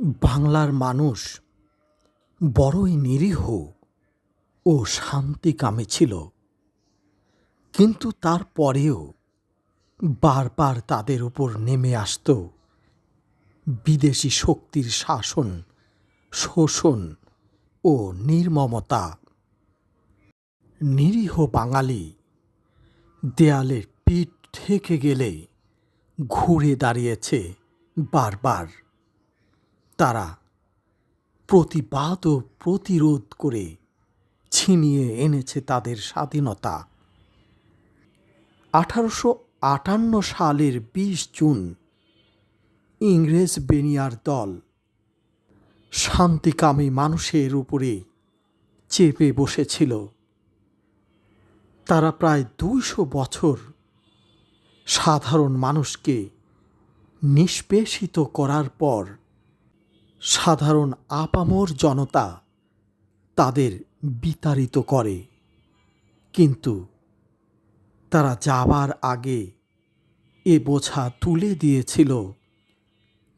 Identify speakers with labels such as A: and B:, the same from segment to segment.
A: বাংলার মানুষ বড়ই নিরীহ ও শান্তিকামী ছিল কিন্তু তারপরেও বারবার তাদের উপর নেমে আসত বিদেশি শক্তির শাসন, শোষণ ও নির্মমতা। নিরীহ বাঙালি দেয়ালের পিঠ থেকে গেলে ঘুরে দাঁড়িয়েছে বারবার। তারা প্রতিবাদ ও প্রতিরোধ করে ছিনিয়ে এনেছে তাদের স্বাধীনতা। আঠারোশো আটান্ন সালের বিশ জুন ইংরেজ বেনিয়ার দল শান্তিকামী মানুষের উপরে চেপে বসেছিল। তারা প্রায় দুইশো বছর সাধারণ মানুষকে নিষ্পেষিত করার পর সাধারণ আপামর জনতা তাদের বিতাড়িত করে। কিন্তু তারা যাবার আগে এ বোঝা তুলে দিয়েছিল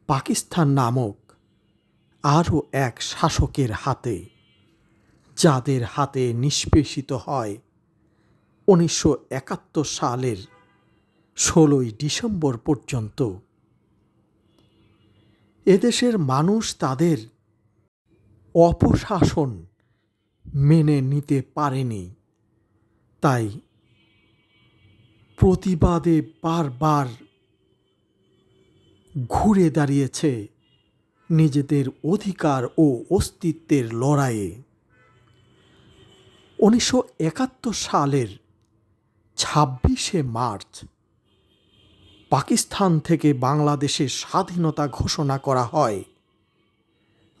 A: পাকিস্তান নামক আরও এক শাসকের হাতে, যাদের হাতে নিষ্পেষিত হয় উনিশশো একাত্তর সালের ষোলোই ডিসেম্বর পর্যন্ত। এদেশের মানুষ তাদের অপশাসন মেনে নিতে পারেনি। তাই প্রতিবাদে বারবার ঘুরে দাঁড়িয়েছে নিজেদের অধিকার ও অস্তিত্বের লড়াইয়ে। উনিশশো একাত্তর সালের ছাব্বিশে মার্চ পাকিস্তান থেকে বাংলাদেশের স্বাধীনতা ঘোষণা করা হয়,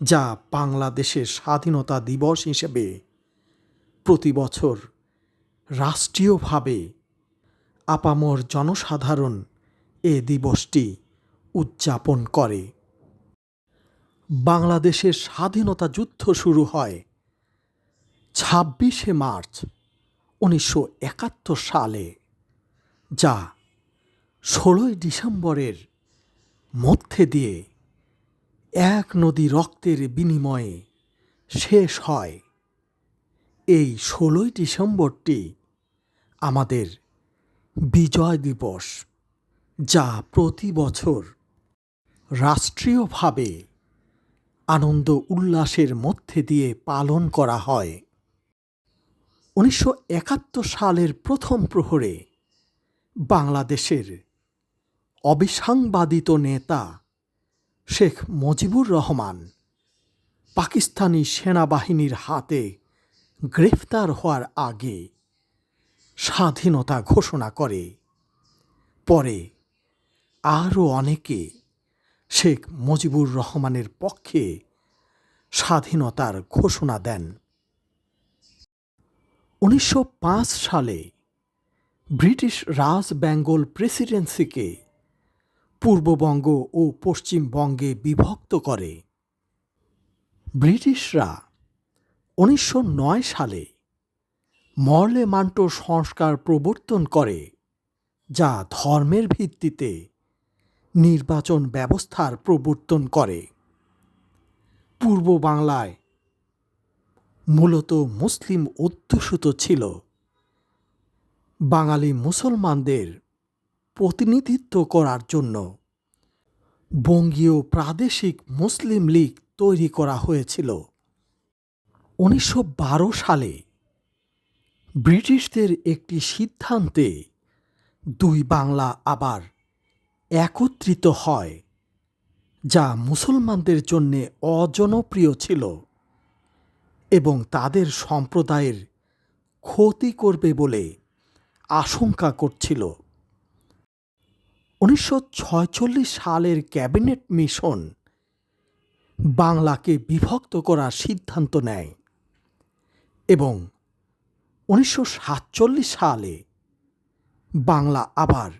A: যা বাংলাদেশের স্বাধীনতা দিবস হিসেবে প্রতি বছর রাষ্ট্রীয়ভাবে আপামর জনসাধারণ এ দিবসটি উদযাপন করে। বাংলাদেশের স্বাধীনতা যুদ্ধ শুরু হয় ছাব্বিশে মার্চ উনিশশো একাত্তর সালে, যা ষোলোই ডিসেম্বরের মধ্যে দিয়ে এক নদী রক্তের বিনিময়ে শেষ হয়। এই ষোলোই ডিসেম্বরটি আমাদের বিজয় দিবস, যা প্রতি বছর রাষ্ট্রীয়ভাবে আনন্দ উল্লাসের মধ্যে দিয়ে পালন করা হয়। উনিশশো একাত্তর সালের প্রথম প্রহরে বাংলাদেশের অবিসাংবাদিত নেতা শেখ মুজিবুর রহমান পাকিস্তানি সেনাবাহিনীর হাতে গ্রেফতার হওয়ার আগে স্বাধীনতা ঘোষণা করে। পরে আরও অনেকে শেখ মুজিবুর রহমানের পক্ষে স্বাধীনতার ঘোষণা দেন। উনিশশো পাঁচ সালে ব্রিটিশ রাজ বেঙ্গল প্রেসিডেন্সিকে পূর্ববঙ্গ ও পশ্চিমবঙ্গে বিভক্ত করে। ব্রিটিশরা উনিশশো নয় সালে মর্লে মান্টো সংস্কার প্রবর্তন করে, যা ধর্মের ভিত্তিতে নির্বাচন ব্যবস্থার প্রবর্তন করে। পূর্ব বাংলায় মূলত মুসলিম অধ্যুষিত ছিল। বাঙালি মুসলমানদের প্রতিনিধিত্ব করার জন্য। বঙ্গীয় প্রাদেশিক মুসলিম লীগ তৈরি করা হয়েছিল। উনিশশো বারো সালে ব্রিটিশদের একটি সিদ্ধান্তে দুই বাংলা আবার একত্রিত হয়, যা মুসলমানদের জন্যে অজনপ্রিয় ছিল এবং তাদের সম্প্রদায়ের ক্ষতি করবে বলে আশঙ্কা করছিল। উনিশশো সালের ক্যাবিনেট মিশন বাংলাকে বিভক্ত করার সিদ্ধান্ত নেয় এবং উনিশশো সাতচল্লিশ সালে বাংলা আবার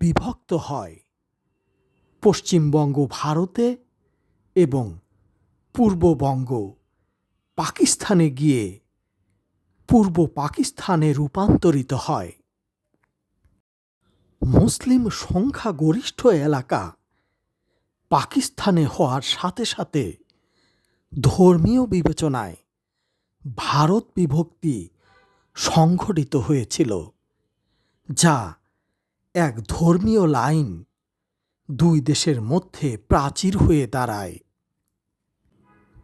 A: বিভক্ত হয় পশ্চিমবঙ্গ ভারতে এবং পূর্ববঙ্গ পাকিস্তানে গিয়ে পূর্ব পাকিস্তানে রূপান্তরিত হয়। মুসলিম সংখ্যাগরিষ্ঠ এলাকা। পাকিস্তানে হওয়ার সাথে সাথে ধর্মীয় বিবেচনায় ভারত বিভক্তি সংঘটিত হয়েছিল, যা এক ধর্মীয় লাইন দুই দেশের মধ্যে প্রাচীর হয়ে দাঁড়ায়।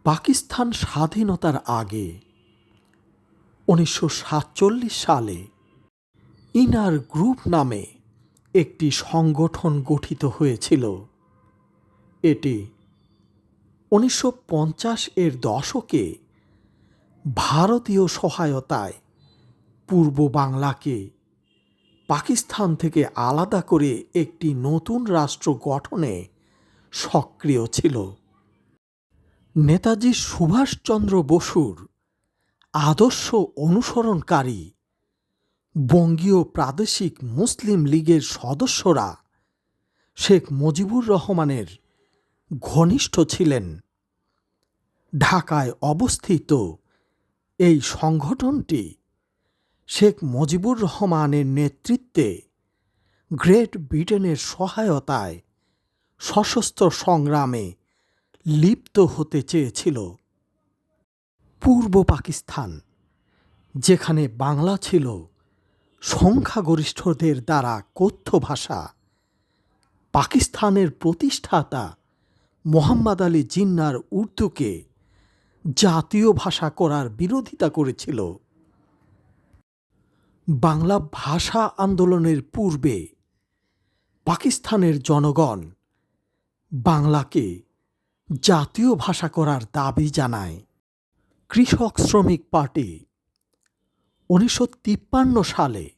A: পাকিস্তান স্বাধীনতার আগে উনিশশো সাতচল্লিশ সালে ইনার গ্রুপ নামে একটি সংগঠন গঠিত হয়েছিল। এটি উনিশশো পঞ্চাশ এর দশকে ভারতীয় সহায়তায় পূর্ব বাংলাকে পাকিস্তান থেকে আলাদা করে একটি নতুন রাষ্ট্র গঠনে সক্রিয় ছিল। নেতাজি সুভাষচন্দ্র বসুর আদর্শ অনুসরণকারী বঙ্গীয় প্রাদেশিক মুসলিম লীগের সদস্যরা শেখ মুজিবুর রহমানের ঘনিষ্ঠ ছিলেন। ঢাকায় অবস্থিত এই সংগঠনটি শেখ মুজিবুর রহমানের নেতৃত্বে গ্রেট ব্রিটেনের সহায়তায় সশস্ত্র সংগ্রামে লিপ্ত হতে চেয়েছিল। পূর্ব পাকিস্তান, যেখানে বাংলা ছিল সংখ্যাগরিষ্ঠদের দ্বারা কথ্য ভাষা। পাকিস্তানের প্রতিষ্ঠাতা মোহাম্মদ আলী জিন্নার উর্দুকে জাতীয় ভাষা করার বিরোধিতা করেছিল। বাংলা ভাষা আন্দোলনের পূর্বে পাকিস্তানের জনগণ বাংলাকে জাতীয় ভাষা করার দাবি জানায়। কৃষক শ্রমিক পার্টি উনিশশো তিপ্পান্ন সালে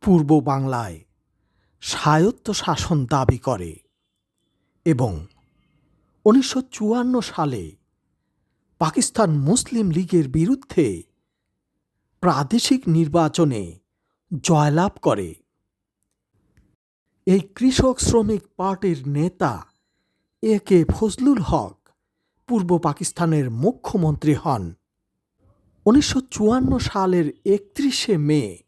A: পূর্ব বাংলায় স্বায়ত্ত শাসন দাবি করে এবং উনিশশো চুয়ান্ন সালে পাকিস্তান মুসলিম লীগের বিরুদ্ধে প্রাদেশিক নির্বাচনে জয়লাভ করে। এই কৃষক শ্রমিক পার্টির নেতা এ কে ফজলুল হক পূর্ব পাকিস্তানের মুখ্যমন্ত্রী হন। উনিশশো চুয়ান্ন সালের একত্রিশে মে,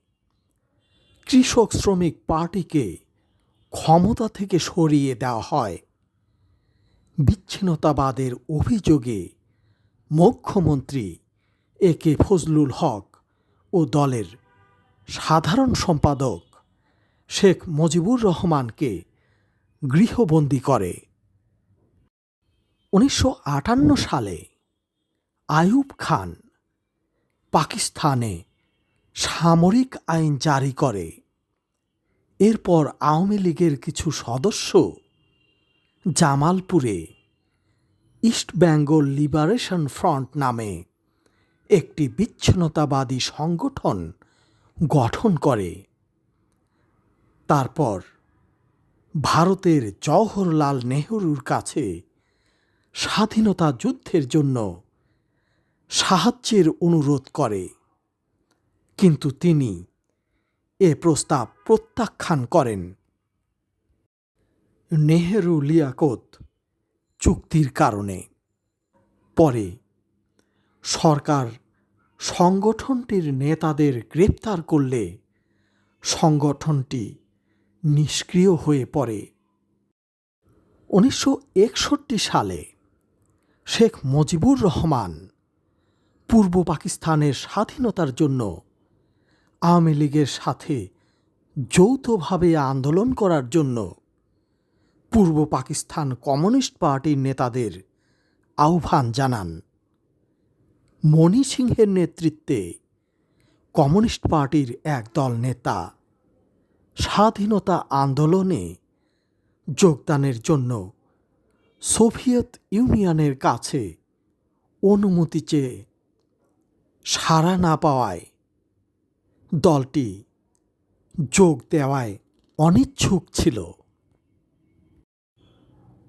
A: কৃষক শ্রমিক পার্টিকে ক্ষমতা থেকে সরিয়ে দেওয়া হয়। বিচ্ছিন্নতাবাদের অভিযোগে মুখ্যমন্ত্রী এ কে ফজলুল হক ও দলের সাধারণ সম্পাদক শেখ মুজিবুর রহমানকে গৃহবন্দী করে। উনিশশো আটান্ন সালে আইয়ুব খান পাকিস্তানে সামরিক আইন জারি করে। এরপর আওয়ামী লীগের কিছু সদস্য জামালপুরে ইস্ট বেঙ্গল লিবারেশন ফ্রন্ট নামে একটি বিচ্ছিন্নতাবাদী সংগঠন গঠন করে। তারপর ভারতের জওহরলাল নেহরুর কাছে স্বাধীনতা যুদ্ধের জন্য সাহায্যের অনুরোধ করে। কিন্তু তিনি এ প্রস্তাব প্রত্যাখ্যান করেন। নেহেরু লিয়াকত চুক্তির কারণে। পরে সরকার সংগঠনটির নেতাদের গ্রেপ্তার করলে সংগঠনটি নিষ্ক্রিয় হয়ে পড়ে। উনিশশো একষট্টি সালে শেখ মুজিবুর রহমান পূর্ব পাকিস্তানের স্বাধীনতার জন্য আওয়ামী লীগের সাথে যৌথভাবে আন্দোলন করার জন্য পূর্ব পাকিস্তান কমিউনিস্ট পার্টির নেতাদের আহ্বান জানান। মণি সিংহের নেতৃত্বে কমিউনিস্ট পার্টির একদল নেতা স্বাধীনতা আন্দোলনে যোগদানের জন্য সোভিয়েত ইউনিয়নের কাছে অনুমতি চেয়ে সাড়া না পাওয়ায় দলটি যোগ দেওয়ায় অনিচ্ছুক ছিল।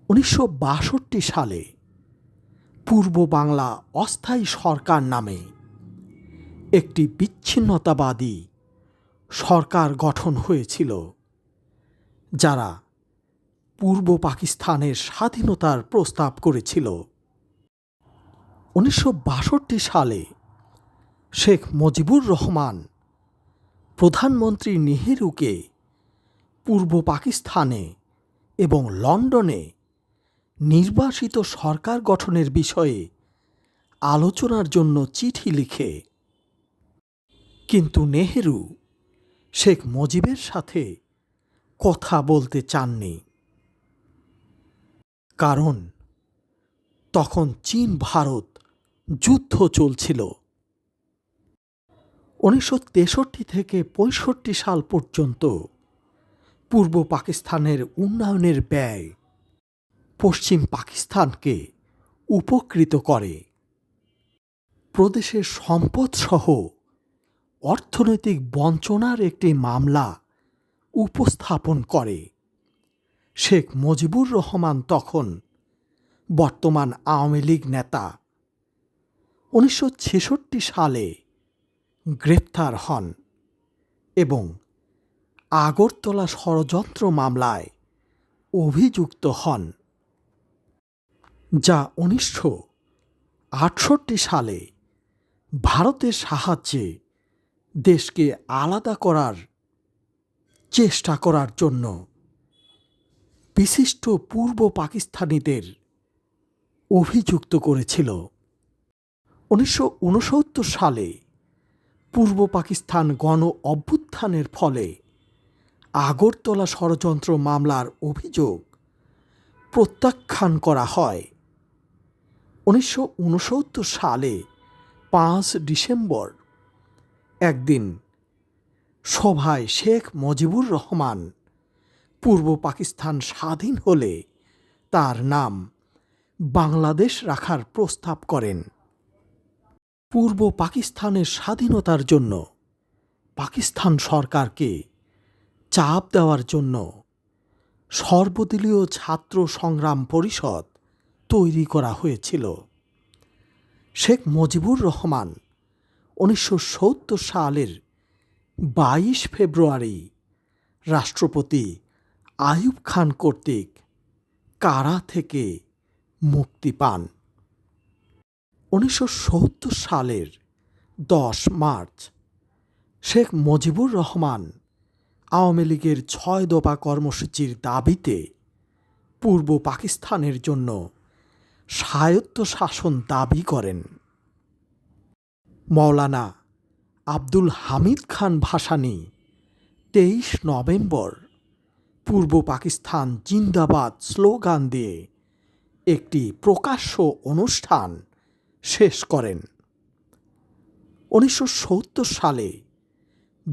A: উনিশশো বাষট্টি সালে পূর্ব বাংলা অস্থায়ী সরকার নামে একটি বিচ্ছিন্নতাবাদী সরকার গঠন হয়েছিল, যারা পূর্ব পাকিস্তানের স্বাধীনতার প্রস্তাব করেছিল। উনিশশো বাষট্টি সালে শেখ মুজিবুর রহমান, প্রধানমন্ত্রী নেহেরুকে পূর্ব পাকিস্তানে এবং লন্ডনে নির্বাসিত সরকার গঠনের বিষয়ে আলোচনার জন্য চিঠি লিখে। কিন্তু নেহেরু শেখ মুজিবের সাথে কথা বলতে চাননি। কারণ তখন চীন ভারত যুদ্ধ চলছিল। উনিশশো তেষট্টি থেকে পঁয়ষট্টি সাল পর্যন্ত পূর্ব পাকিস্তানের উন্নয়নের ব্যয় পশ্চিম পাকিস্তানকে উপকৃত করে। প্রদেশের সম্পদসহ অর্থনৈতিক বঞ্চনার একটি মামলা উপস্থাপন করে। শেখ মুজিবুর রহমান তখন বর্তমান আওয়ামী লীগ নেতা। উনিশশো ছেষট্টি সালে গ্রেপ্তার হন এবং আগরতলা ষড়যন্ত্র মামলায় অভিযুক্ত হন, যা উনিশশো আটষট্টি সালে ভারতের সাহায্যে দেশকে আলাদা করার চেষ্টা করার জন্য বিশিষ্ট পূর্ব পাকিস্তানিদের অভিযুক্ত করেছিল। উনিশশো উনসত্তর সালে পূর্ব পাকিস্তান গণ অভ্যুত্থানের ফলে আগরতলা ষড়যন্ত্র মামলার অভিযোগ প্রত্যাখ্যান করা হয়। উনিশশো উনসত্তর সালে পাঁচ ডিসেম্বর একদিন সভায় শেখ মুজিবুর রহমান পূর্ব পাকিস্তান স্বাধীন হলে তার নাম বাংলাদেশ রাখার প্রস্তাব করেন। পূর্ব পাকিস্তানের স্বাধীনতার জন্য। পাকিস্তান সরকারকে চাপ দেওয়ার জন্য সর্বদলীয় ছাত্র সংগ্রাম পরিষদ তৈরি করা হয়েছিল। শেখ মুজিবুর রহমান উনিশশো সত্তর সালের বাইশ ফেব্রুয়ারি রাষ্ট্রপতি আইয়ুব খান কর্তৃক কারা থেকে মুক্তি পান? উনিশশো সত্তর সালের দশ মার্চ শেখ মুজিবুর রহমান আওয়ামী লীগের ছয় দফা কর্মসূচির দাবিতে পূর্ব পাকিস্তানের জন্য স্বায়ত্ত শাসন দাবি করেন। মৌলানা আব্দুল হামিদ খান ভাসানী তেইশ নভেম্বর পূর্ব পাকিস্তান জিন্দাবাদ স্লোগান দিয়ে একটি প্রকাশ্য অনুষ্ঠান শেষ করেন। উনিশশো সত্তর সালে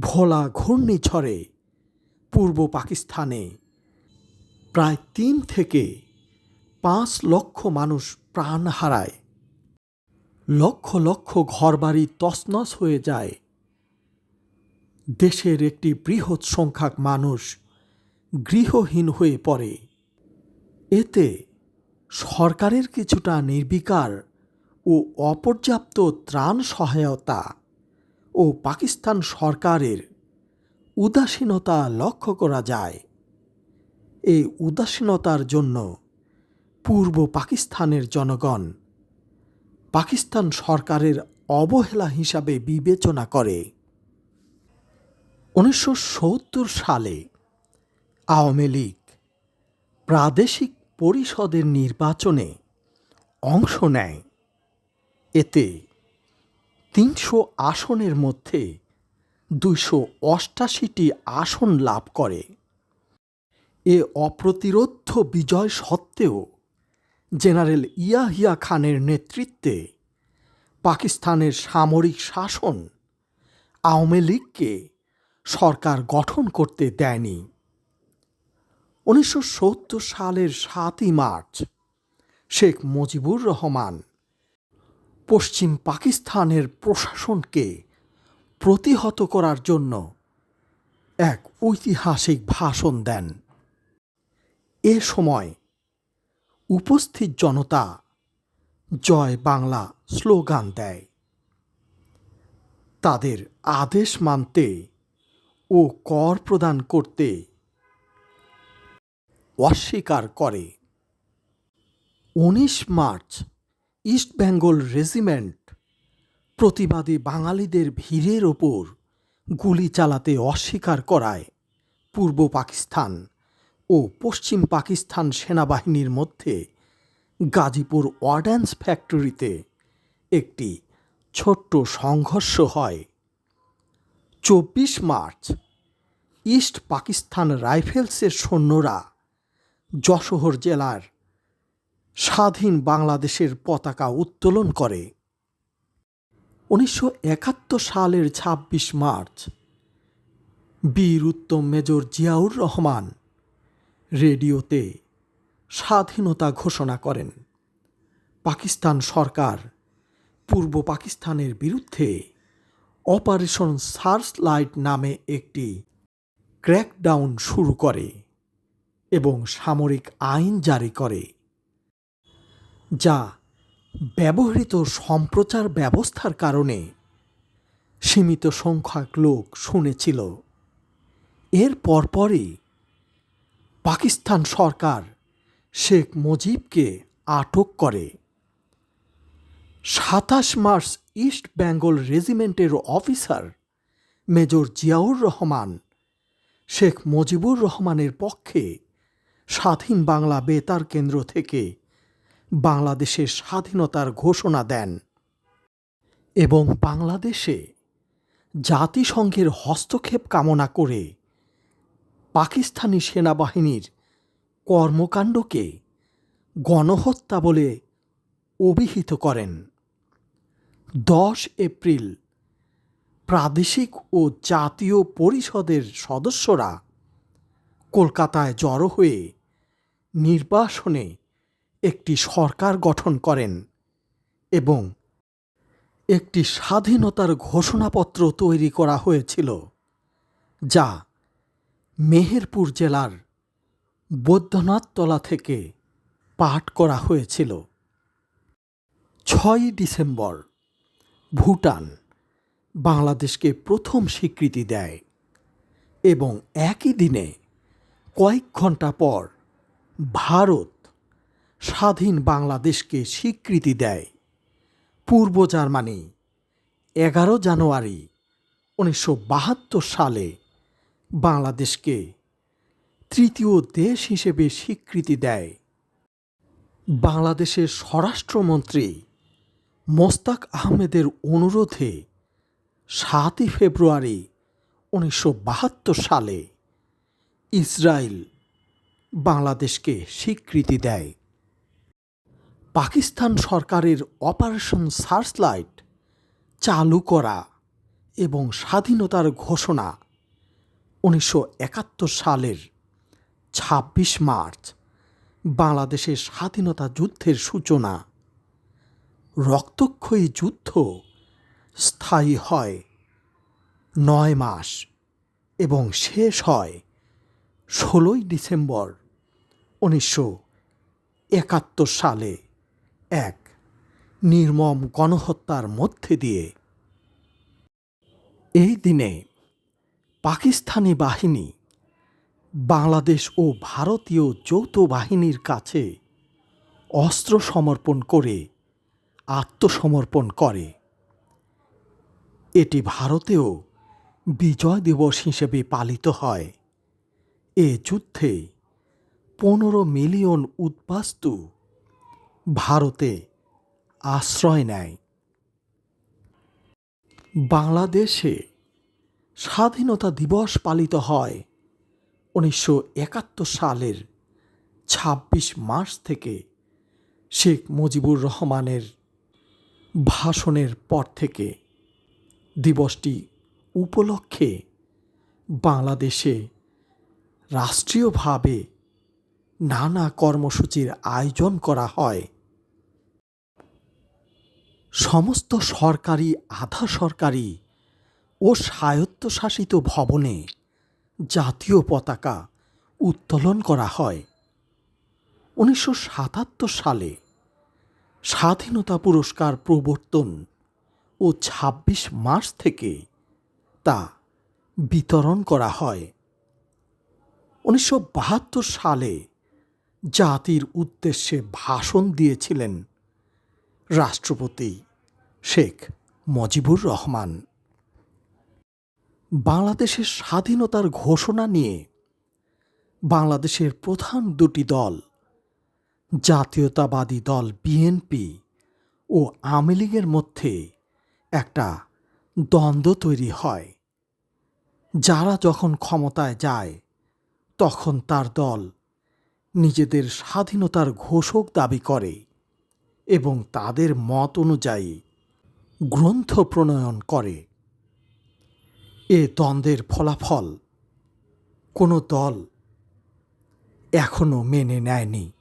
A: ভোলা ঘূর্ণিঝড়ে পূর্ব পাকিস্তানে প্রায় তিন থেকে পাঁচ লক্ষ মানুষ প্রাণ হারায়। লক্ষ লক্ষ ঘরবাড়ি তছনছ হয়ে যায়। দেশের একটি বৃহৎ সংখ্যক মানুষ গৃহহীন হয়ে পড়ে। এতে সরকারের কিছুটা নির্বিকার ও অপর্যাপ্ত ত্রাণ সহায়তা ও পাকিস্তান সরকারের উদাসীনতা লক্ষ্য করা যায়। এই উদাসীনতার জন্য পূর্ব পাকিস্তানের জনগণ পাকিস্তান সরকারের অবহেলা হিসাবে বিবেচনা করে। উনিশশো সত্তর সালে আওয়ামী লীগ প্রাদেশিক পরিষদের নির্বাচনে অংশ নেয়। এতে তিনশো আসনের মধ্যে দুইশো অষ্টাশিটি আসন লাভ করে। এ অপ্রতিরোধ্য বিজয় সত্ত্বেও জেনারেল ইয়াহিয়া খানের নেতৃত্বে পাকিস্তানের সামরিক শাসন আওয়ামী লীগকে সরকার গঠন করতে দেয়নি। উনিশশো সত্তর সালের সাতই মার্চ শেখ মুজিবুর রহমান পশ্চিম পাকিস্তানের প্রশাসনকে প্রতিহত করার জন্য এক ঐতিহাসিক ভাষণ দেন। এ সময় উপস্থিত জনতা জয় বাংলা স্লোগান দেয়। তাদের আদেশ মানতে ও কর প্রদান করতে অস্বীকার করে। উনিশ মার্চ ইস্ট বেঙ্গল রেজিমেন্ট প্রতিবাদী বাঙালিদের ভিড়ের ওপর গুলি চালাতে অস্বীকার করায় পূর্ব পাকিস্তান ও পশ্চিম পাকিস্তান সেনাবাহিনীর মধ্যে গাজীপুর অর্ড্যান্স ফ্যাক্টরিতে একটি ছোট্ট সংঘর্ষ হয়। চব্বিশ মার্চ, ইস্ট পাকিস্তান রাইফেলসের সৈন্যরা যশোহর জেলার স্বাধীন বাংলাদেশের পতাকা উত্তোলন করে। উনিশশো একাত্তর সালের ছাব্বিশ মার্চ, বীর উত্তম মেজর জিয়াউর রহমান রেডিওতে স্বাধীনতা ঘোষণা করেন। পাকিস্তান সরকার পূর্ব পাকিস্তানের বিরুদ্ধে অপারেশন সার্চ লাইট নামে একটি ক্র্যাকডাউন শুরু করে এবং সামরিক আইন জারি করে। যা ব্যবহৃত সম্প্রচার ব্যবস্থার কারণে সীমিত সংখ্যক লোক শুনেছিল। এর পরপরই পাকিস্তান সরকার শেখ মুজিবকে আটক করে। সাতাশ মার্চ ইস্ট বেঙ্গল রেজিমেন্টের অফিসার মেজর জিয়াউর রহমান শেখ মুজিবুর রহমানের পক্ষে স্বাধীন বাংলা বেতার কেন্দ্র থেকে বাংলাদেশের স্বাধীনতার ঘোষণা দেন এবং বাংলাদেশে জাতিসংঘের হস্তক্ষেপ কামনা করে পাকিস্তানি সেনাবাহিনীর কর্মকাণ্ডকে গণহত্যা বলে অভিহিত করেন। দশ এপ্রিল প্রাদেশিক ও জাতীয় পরিষদের সদস্যরা কলকাতায় জড়ো হয়ে নির্বাসনে একটি সরকার গঠন করেন এবং একটি স্বাধীনতার ঘোষণাপত্র তৈরি করা হয়েছিল, যা মেহেরপুর জেলার বৈদ্যনাথতলা থেকে পাঠ করা হয়েছিল। ছয়ই ডিসেম্বর, ভুটান বাংলাদেশকে প্রথম স্বীকৃতি দেয় এবং একই দিনে কয়েক ঘণ্টা পর ভারত স্বাধীন বাংলাদেশকে স্বীকৃতি দেয়। পূর্ব জার্মানি, এগারো জানুয়ারি উনিশশো বাহাত্তর সালে বাংলাদেশকে তৃতীয় দেশ হিসেবে স্বীকৃতি দেয়। বাংলাদেশের স্বরাষ্ট্রমন্ত্রী মোস্তাক আহমেদের অনুরোধে সাতই ফেব্রুয়ারি উনিশশো বাহাত্তর সালে ইসরায়েল বাংলাদেশকে স্বীকৃতি দেয়। পাকিস্তান সরকারের অপারেশন সার্চলাইট চালু করা এবং স্বাধীনতার ঘোষণা উনিশশো একাত্তর সালের ছাব্বিশ মার্চ, বাংলাদেশের স্বাধীনতা যুদ্ধের সূচনা। রক্তক্ষয়ী যুদ্ধ স্থায়ী হয় নয় মাস এবং শেষ হয় ষোলোই ডিসেম্বর উনিশশো একাত্তর সালে। এক, নির্মম গণহত্যার মধ্যে দিয়ে। এই দিনে পাকিস্তানি বাহিনী বাংলাদেশ ও ভারতীয় যৌথ বাহিনীর কাছে অস্ত্র সমর্পণ করে আত্মসমর্পণ করে। এটি ভারতেও বিজয় দিবস হিসেবে পালিত হয়। এ যুদ্ধে পনেরো মিলিয়ন উদ্বাস্তু ভারতে আশ্রয় নেয়। বাংলাদেশে স্বাধীনতা দিবস পালিত হয় উনিশশো একাত্তর সালের ছাব্বিশ মার্চ থেকে শেখ মুজিবুর রহমানের ভাষণের পর থেকে দিবসটি উপলক্ষে বাংলাদেশে রাষ্ট্রীয়ভাবে নানা কর্মসূচির আয়োজন করা হয়। সমস্ত সরকারি, আধা সরকারি ও স্বায়ত্তশাসিত ভবনে জাতীয় পতাকা উত্তোলন করা হয়। উনিশশো সাতাত্তর সালে স্বাধীনতা পুরস্কার প্রবর্তন ও ছাব্বিশ মার্চ থেকে তা বিতরণ করা হয়। উনিশশো বাহাত্তর সালে জাতির উদ্দেশ্যে ভাষণ দিয়েছিলেন রাষ্ট্রপতি শেখ মজিবুর রহমান। বাংলাদেশের স্বাধীনতার ঘোষণা নিয়ে বাংলাদেশের প্রধান দুটি দল, জাতীয়তাবাদী দল বিএনপি ও আওয়ামী লীগের মধ্যে একটা দ্বন্দ্ব তৈরি হয়। যারা যখন ক্ষমতায় যায়, তখন তার দল নিজেদের স্বাধীনতার ঘোষক দাবি করে। এবং তাদের মত অনুযায়ী গ্রন্থ প্রণয়ন করে। এ দ্বন্দ্বের ফলাফল কোনো দল এখনও মেনে নেয়নি।